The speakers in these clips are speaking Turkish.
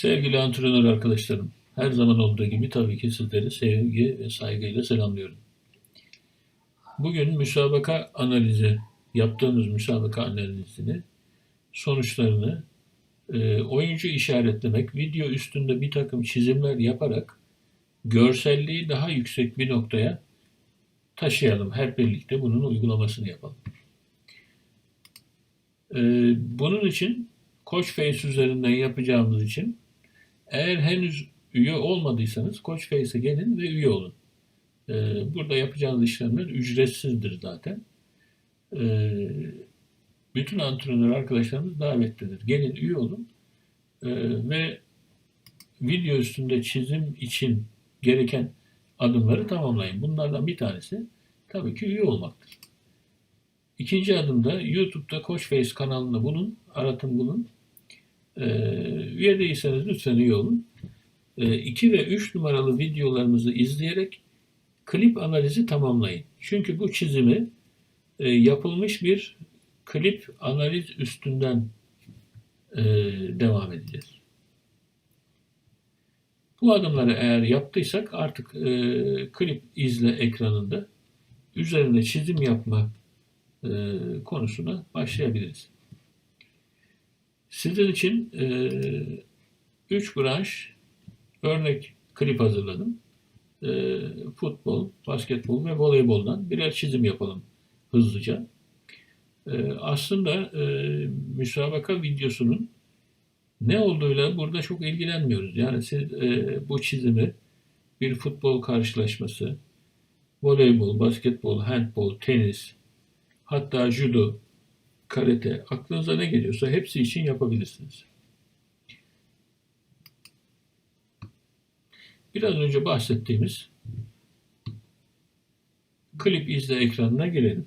Sevgili antrenör arkadaşlarım, her zaman olduğu gibi tabii ki sizleri sevgi ve saygıyla selamlıyorum. Bugün müsabaka analizi, yaptığımız müsabaka analizini, sonuçlarını, e, oyuncu işaretlemek, video üstünde bir takım çizimler yaparak görselliği daha yüksek bir noktaya taşıyalım. Hep birlikte bunun uygulamasını yapalım. E, bunun için Koçface üzerinden yapacağımız için eğer henüz üye olmadıysanız Koçface'e gelin ve üye olun. Ee, burada yapacağınız işlemler ücretsizdir zaten. Ee, bütün antrenör arkadaşlarımız davetlidir. Gelin üye olun Ee, ve video üstünde çizim için gereken adımları tamamlayın. Bunlardan bir tanesi tabii ki üye olmaktır. İkinci adımda YouTube'da Koçface kanalında bulun, aratın bulun. Ee, üye değilseniz lütfen üye olun. 2 ve 3 numaralı videolarımızı izleyerek klip analizi tamamlayın. Çünkü bu çizimi e, yapılmış bir klip analiz üstünden e, devam edeceğiz. Bu adımları eğer yaptıysak artık e, klip izle ekranında üzerinde çizim yapma e, konusuna başlayabiliriz. Sizin için 3 branş örnek klip hazırladım. E, futbol, basketbol ve voleyboldan birer çizim yapalım hızlıca. E, aslında e, müsabaka videosunun ne olduğuyla burada çok ilgilenmiyoruz. Yani siz e, bu çizimi bir futbol karşılaşması, voleybol, basketbol, handbol, tenis, hatta judo, karate, aklınıza ne geliyorsa hepsi için yapabilirsiniz. Biraz önce bahsettiğimiz klip izle ekranına girelim.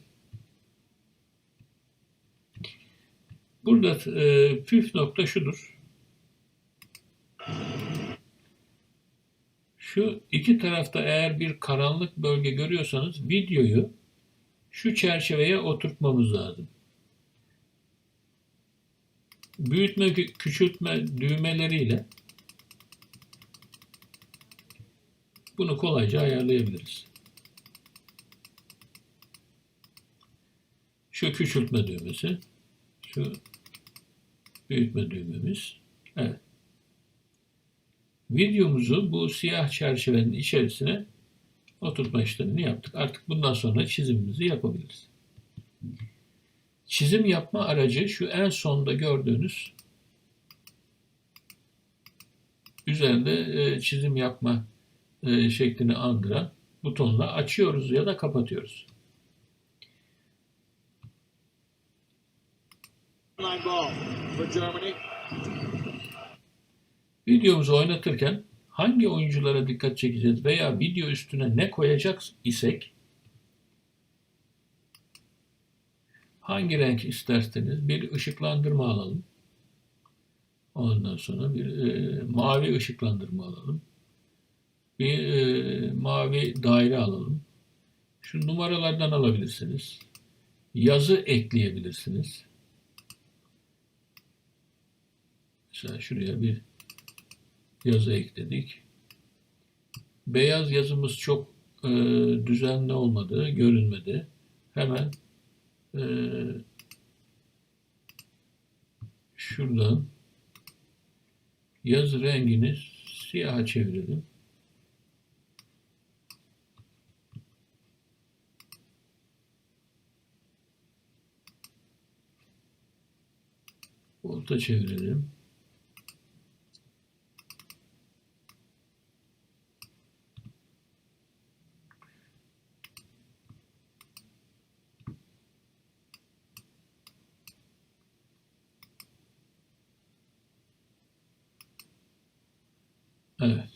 Burada e, püf nokta şudur. Şu iki tarafta eğer bir karanlık bölge görüyorsanız videoyu şu çerçeveye oturtmamız lazım. Büyütme, küçültme düğmeleriyle Bunu kolayca ayarlayabiliriz. Şu küçültme düğmesi, şu büyütme düğmemiz. Evet. Videomuzu bu siyah çerçevenin içerisine oturtma işlemini yaptık. Artık bundan sonra çizimimizi yapabiliriz. Çizim yapma aracı şu en sonda gördüğünüz üzerinde e, çizim yapma e, şeklini andıran butonla açıyoruz ya da kapatıyoruz. Videomuzu oynatırken hangi oyunculara dikkat çekeceğiz veya video üstüne ne koyacak isek hangi renk isterseniz bir ışıklandırma alalım. Ondan sonra bir e, mavi ışıklandırma alalım bir e, mavi daire alalım. Şu numaralardan alabilirsiniz. Yazı ekleyebilirsiniz. Mesela şuraya bir yazı ekledik. Beyaz yazımız çok e, düzenli olmadı, görünmedi. Hemen e, şuradan yazı rengini siyaha çevirelim. Volta çevirelim. Evet.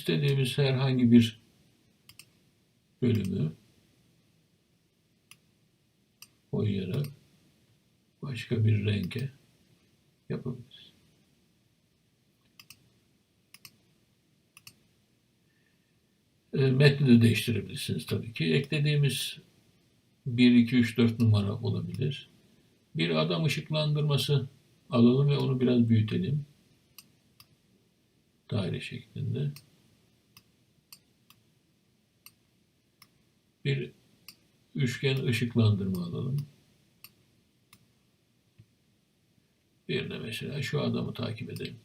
İstediğimiz herhangi bir bölümü boyayarak başka bir renge yapabiliriz. E, metni de değiştirebilirsiniz tabii ki. Eklediğimiz 1, 2, 3, 4 numara olabilir. Bir adam ışıklandırması alalım ve onu biraz büyütelim. Daire şeklinde. Bir üçgen ışıklandırma alalım. Bir de mesela şu adamı takip edelim.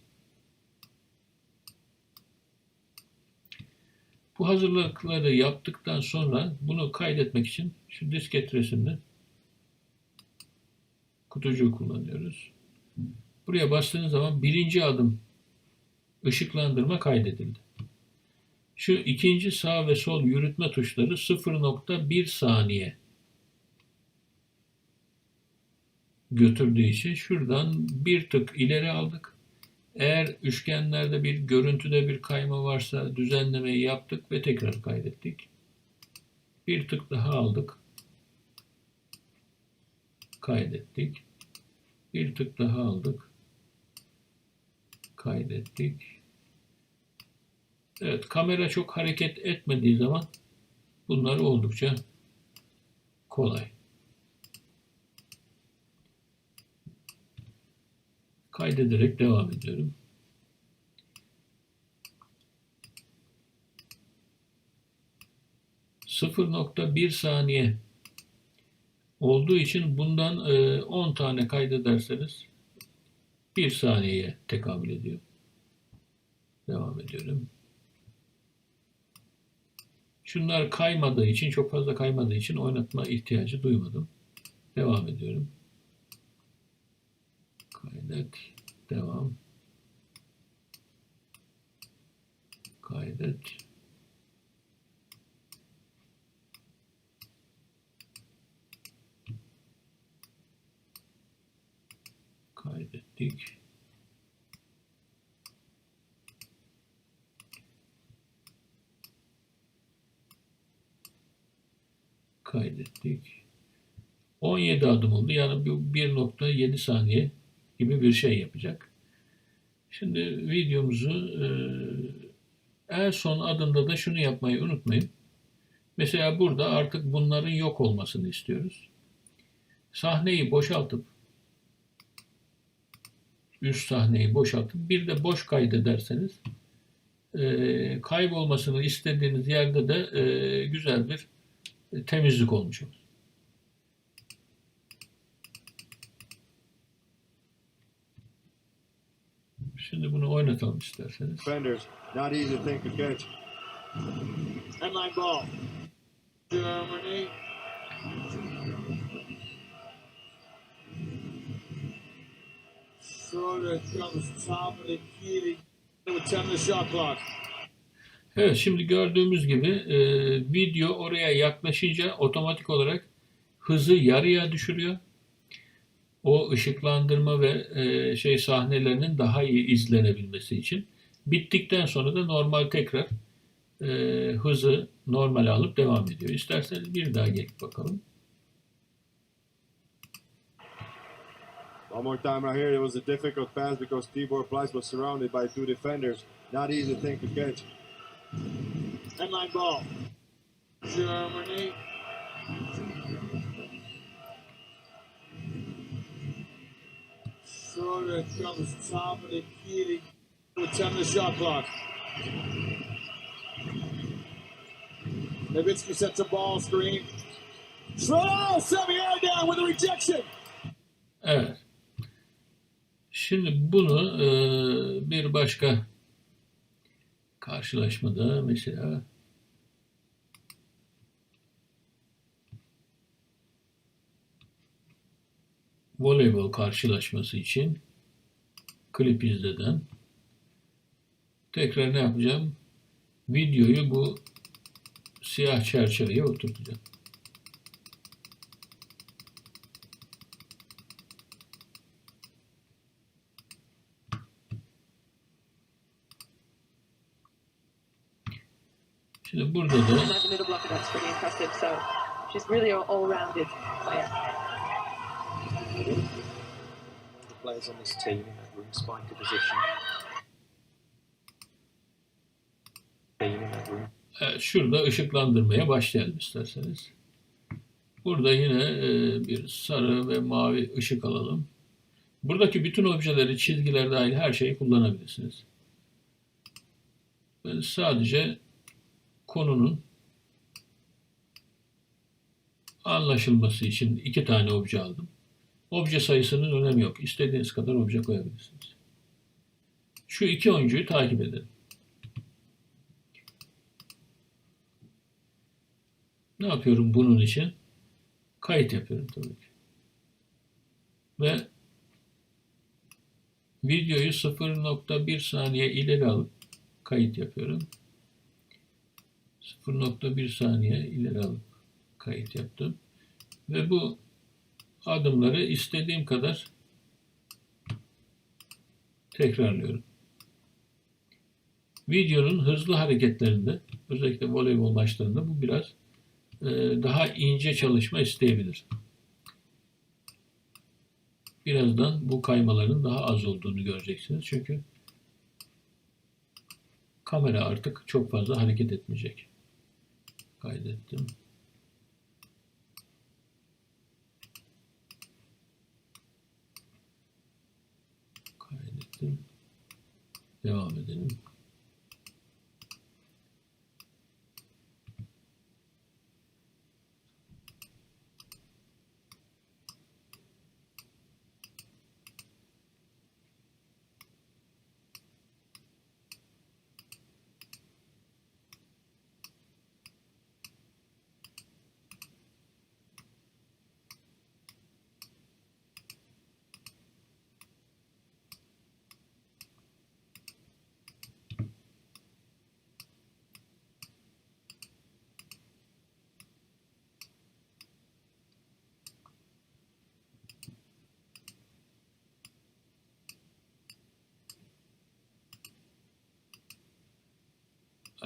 Bu hazırlıkları yaptıktan sonra bunu kaydetmek için şu disket resimde kutucuğu kullanıyoruz. Buraya bastığınız zaman birinci adım ışıklandırma kaydedildi. Şu ikinci sağ ve sol yürütme tuşları 0.1 saniye götürdüğü için şuradan bir tık ileri aldık. Eğer üçgenlerde bir görüntüde bir kayma varsa düzenlemeyi yaptık ve tekrar kaydettik. Bir tık daha aldık. Kaydettik. Bir tık daha aldık. Kaydettik. Evet, kamera çok hareket etmediği zaman bunlar oldukça kolay. Kaydederek devam ediyorum. ...0.1 saniye olduğu için bundan e, 10 tane kaydederseniz 1 saniyeye tekabül ediyor. Devam ediyorum. Şunlar kaymadığı için, çok fazla kaymadığı için oynatma ihtiyacı duymadım. Devam ediyorum. Kaydet. Devam. Kaydet. Kaydettik. Kaydettik. 17 adım oldu. Yani bu 1.7 saniye gibi bir şey yapacak. Şimdi videomuzu e, en son adımda da şunu yapmayı unutmayın. Mesela burada artık bunların yok olmasını istiyoruz. Sahneyi boşaltıp üst sahneyi boşaltıp bir de boş kaydederseniz e, kaybolmasını istediğiniz yerde de e, güzel bir temizlik olmuş olur. Şimdi bunu oynatalım isterseniz. defenders. Not easy thing to catch. Headline ball. Germany. Schroeder comes top of the key with 10 the shot clock. Evet şimdi gördüğümüz gibi e, video oraya yaklaşınca otomatik olarak hızı yarıya düşürüyor. O ışıklandırma ve e, şey sahnelerinin daha iyi izlenebilmesi için. Bittikten sonra da normal tekrar e, hızı normale alıp devam ediyor. İsterseniz bir daha gelip bakalım. One more time right here. It was a difficult pass because Tibor Plyce was surrounded by two defenders. Not easy thing to catch. Headline ball. Germany. Schroeder comes top of the key with 10 the shot clock. Nowitzki sets a ball screen. Schroeder, Savier down with a rejection. Evet. Şimdi bunu e, bir başka karşılaşmada mesela voleybol karşılaşması için klip izleden tekrar ne yapacağım? Videoyu bu siyah çerçeveye oturtacağım. All-rounded player. the players on this team in that room spine to position. Team in that room. Evet, şurada ışıklandırmaya başlayalım isterseniz. Burada yine e, bir sarı ve mavi ışık alalım. Buradaki bütün objeleri, çizgiler dahil her şeyi kullanabilirsiniz. Ben sadece konunun anlaşılması için iki tane obje aldım. Obje sayısının önemi yok. İstediğiniz kadar obje koyabilirsiniz. Şu iki oyuncuyu takip edelim. Ne yapıyorum bunun için? Kayıt yapıyorum tabii ki. Ve videoyu 0.1 saniye ileri alıp kayıt yapıyorum. 0.1 saniye ileri alıp kayıt yaptım. Ve bu adımları istediğim kadar tekrarlıyorum. Videonun hızlı hareketlerinde, özellikle voleybol maçlarında bu biraz e, daha ince çalışma isteyebilir. Birazdan bu kaymaların daha az olduğunu göreceksiniz. Çünkü kamera artık çok fazla hareket etmeyecek. Kaydettim. Kaydettim. Devam edelim.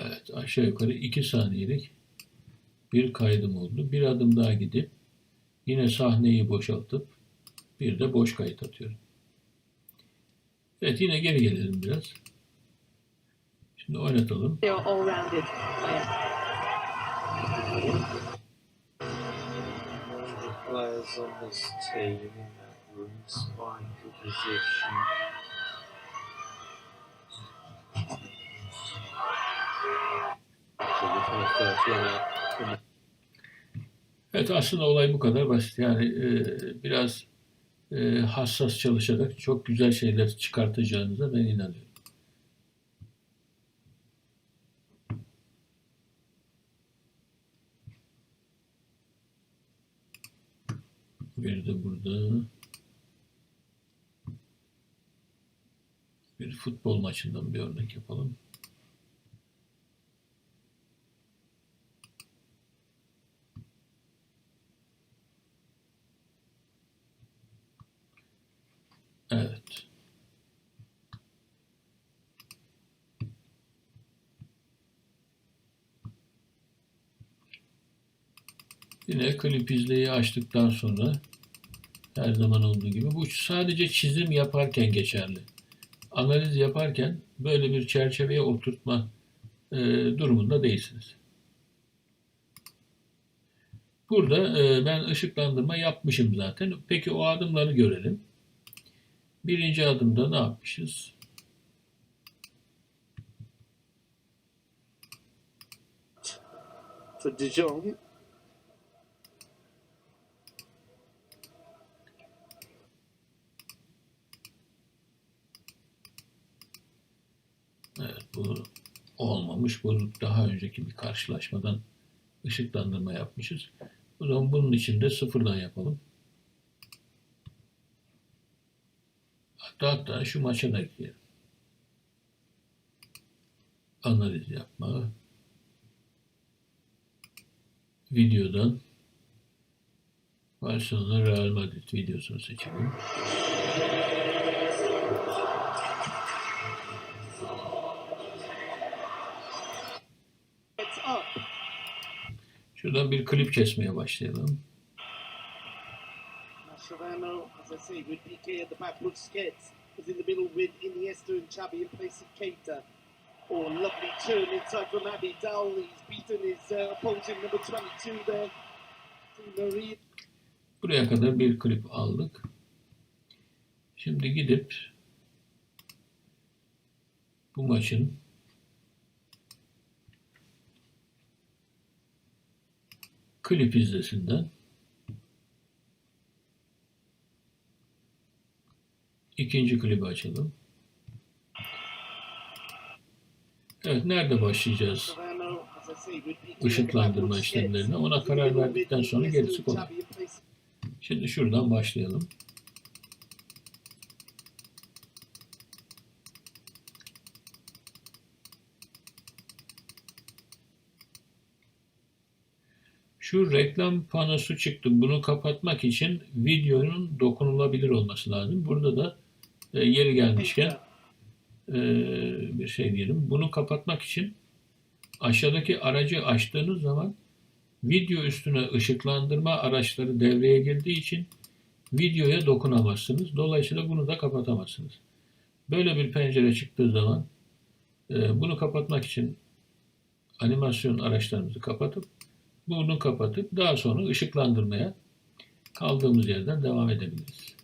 Evet aşağı yukarı 2 saniyelik bir kaydım oldu. Bir adım daha gidip yine sahneyi boşaltıp bir de boş kayıt atıyorum. Evet yine geri gelelim biraz. Şimdi oynatalım. Players on this team in that room spine position. So the first 30 on that. Evet aslında olay bu kadar basit. Yani e, biraz e, hassas çalışarak çok güzel şeyler çıkartacağınıza ben inanıyorum. Bir de burada bir futbol maçından bir örnek yapalım. Evet. Yine klip izleyi açtıktan sonra her zaman olduğu gibi bu sadece çizim yaparken geçerli. Analiz yaparken böyle bir çerçeveye oturtma e, durumunda değilsiniz. Burada e, ben ışıklandırma yapmışım zaten. Peki o adımları görelim. Birinci adımda ne yapmışız? For olmamış. Bu daha önceki bir karşılaşmadan ışıklandırma yapmışız. O zaman bunun için de sıfırdan yapalım. Hatta hatta şu maça da ekleyelim. Analiz yapma. Videodan Barcelona Real Madrid videosunu seçelim. Şuradan bir klip kesmeye başlayalım. Mascherano, as I say, with PK at the back, Busquets is in the middle with Iniesta and Xavi in place of Keita. Oh, lovely turn inside from Dowell. He's beaten his uh, opponent number 22 there. Buraya kadar bir klip aldık. Şimdi gidip bu maçın klip izlesinden ikinci klibi açalım. Evet, nerede başlayacağız? Işıklandırma işlemlerine ona karar verdikten sonra gerisi kolay. Şimdi şuradan başlayalım. Şu reklam panosu çıktı. Bunu kapatmak için videonun dokunulabilir olması lazım. Burada da e, yeri gelmişken e, bir şey diyelim. Bunu kapatmak için aşağıdaki aracı açtığınız zaman video üstüne ışıklandırma araçları devreye girdiği için videoya dokunamazsınız. Dolayısıyla bunu da kapatamazsınız. Böyle bir pencere çıktığı zaman e, bunu kapatmak için animasyon araçlarımızı kapatıp bunu kapatıp daha sonra ışıklandırmaya kaldığımız yerden devam edebiliriz.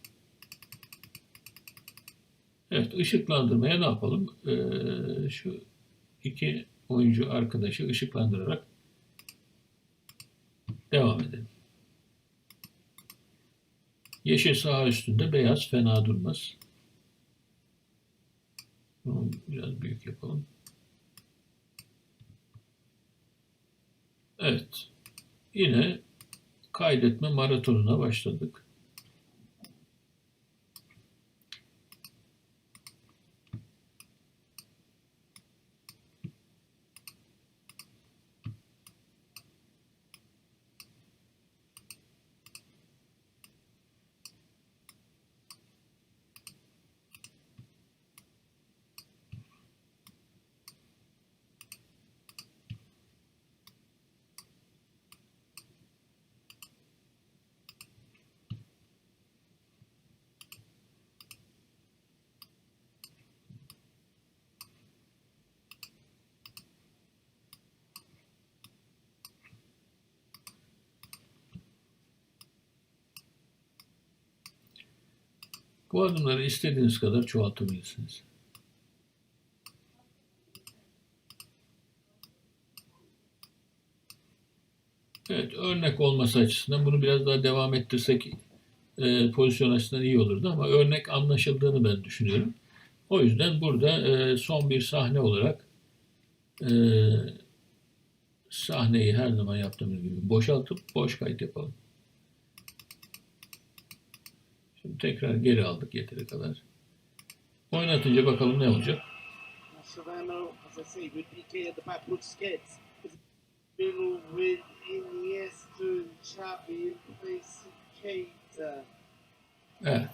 Evet, ışıklandırmaya ne yapalım? Ee, şu iki oyuncu arkadaşı ışıklandırarak devam edelim. Yeşil saha üstünde beyaz fena durmaz. Bunu biraz büyük yapalım. Evet. Yine kaydetme maratonuna başladık. Bu adımları istediğiniz kadar çoğaltabilirsiniz. Evet, örnek olması açısından bunu biraz daha devam ettirsek e, pozisyon açısından iyi olurdu ama örnek anlaşıldığını ben düşünüyorum. O yüzden burada e, son bir sahne olarak e, sahneyi her zaman yaptığımız gibi boşaltıp boş kayıt yapalım. Şimdi tekrar geri aldık yeteri kadar. Oynatınca bakalım ne olacak. With Iniesta Xavi Keita Evet.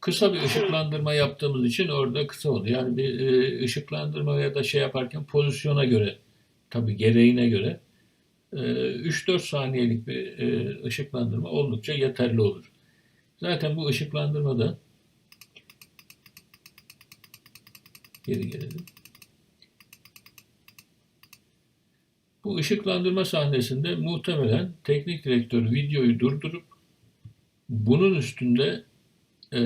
Kısa bir ışıklandırma yaptığımız için orada kısa oldu. Yani bir e, ışıklandırma ya da şey yaparken pozisyona göre, tabii gereğine göre e, 3-4 saniyelik bir e, ışıklandırma oldukça yeterli olur. Zaten bu ışıklandırmada geri gelelim. Bu ışıklandırma sahnesinde muhtemelen teknik direktör videoyu durdurup bunun üstünde e,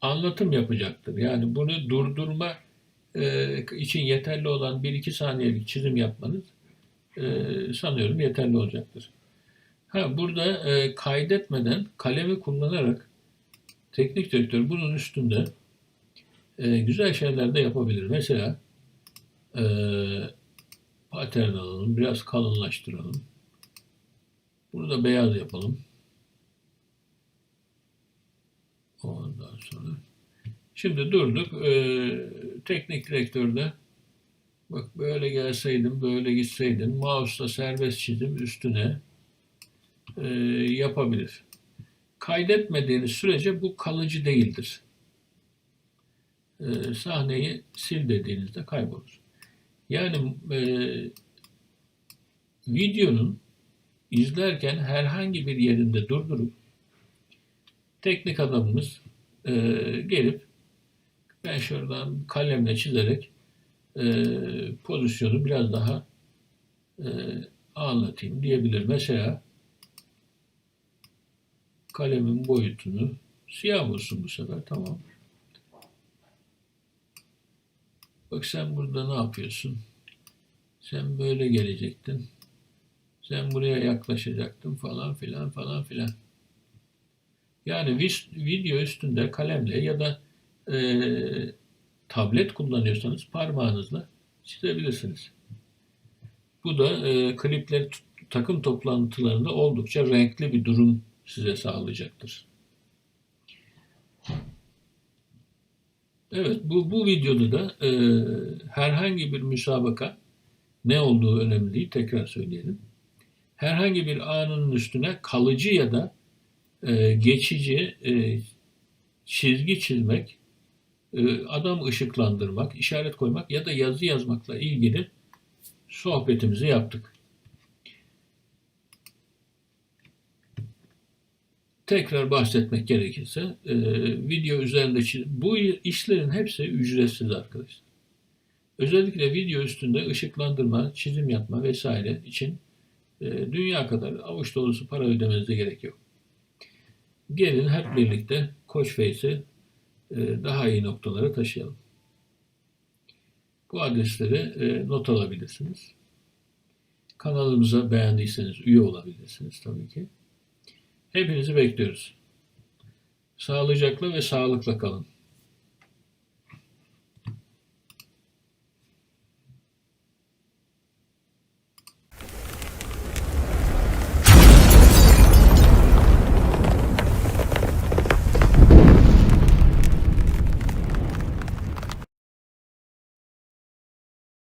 anlatım yapacaktır. Yani bunu durdurma e, için yeterli olan 1-2 saniyelik çizim yapmanız e, sanıyorum yeterli olacaktır. Ha, burada e, kaydetmeden kalemi kullanarak teknik direktör bunun üstünde e, güzel şeyler de yapabilir. Mesela e, patern alalım, biraz kalınlaştıralım. Bunu da beyaz yapalım. Ondan sonra. Şimdi durduk. Ee, teknik direktörde bak böyle gelseydin, böyle gitseydin mouse'la serbest çizim üstüne e, yapabilir. Kaydetmediğiniz sürece bu kalıcı değildir. Ee, sahneyi sil dediğinizde kaybolur. Yani e, videonun izlerken herhangi bir yerinde durdurup teknik adamımız e, gelip ben şuradan kalemle çizerek e, pozisyonu biraz daha e, anlatayım diyebilir. Mesela Kalemin boyutunu siyah olsun bu sefer. Tamam. Bak sen burada ne yapıyorsun? Sen böyle gelecektin. Sen buraya yaklaşacaktın falan filan falan filan. Yani video üstünde kalemle ya da eee, tablet kullanıyorsanız parmağınızla çizebilirsiniz. Bu da eee klipler takım toplantılarında oldukça renkli bir durum size sağlayacaktır. Evet, bu, bu videoda da eee, herhangi bir müsabaka ne olduğu önemli değil, tekrar söyleyelim. Herhangi bir anının üstüne kalıcı ya da eee, geçici eee, çizgi çizmek, eee, adam ışıklandırmak, işaret koymak ya da yazı yazmakla ilgili sohbetimizi yaptık. Tekrar bahsetmek gerekirse e, video üzerinde bu işlerin hepsi ücretsiz arkadaşlar. Özellikle video üstünde ışıklandırma, çizim yapma vesaire için e, dünya kadar avuç dolusu para ödemenize gerek yok. Gelin hep birlikte Koçface'i e, daha iyi noktalara taşıyalım. Bu adresleri e, not alabilirsiniz. Kanalımıza beğendiyseniz üye olabilirsiniz tabii ki. Hepinizi bekliyoruz. Sağlıcakla ve sağlıkla kalın.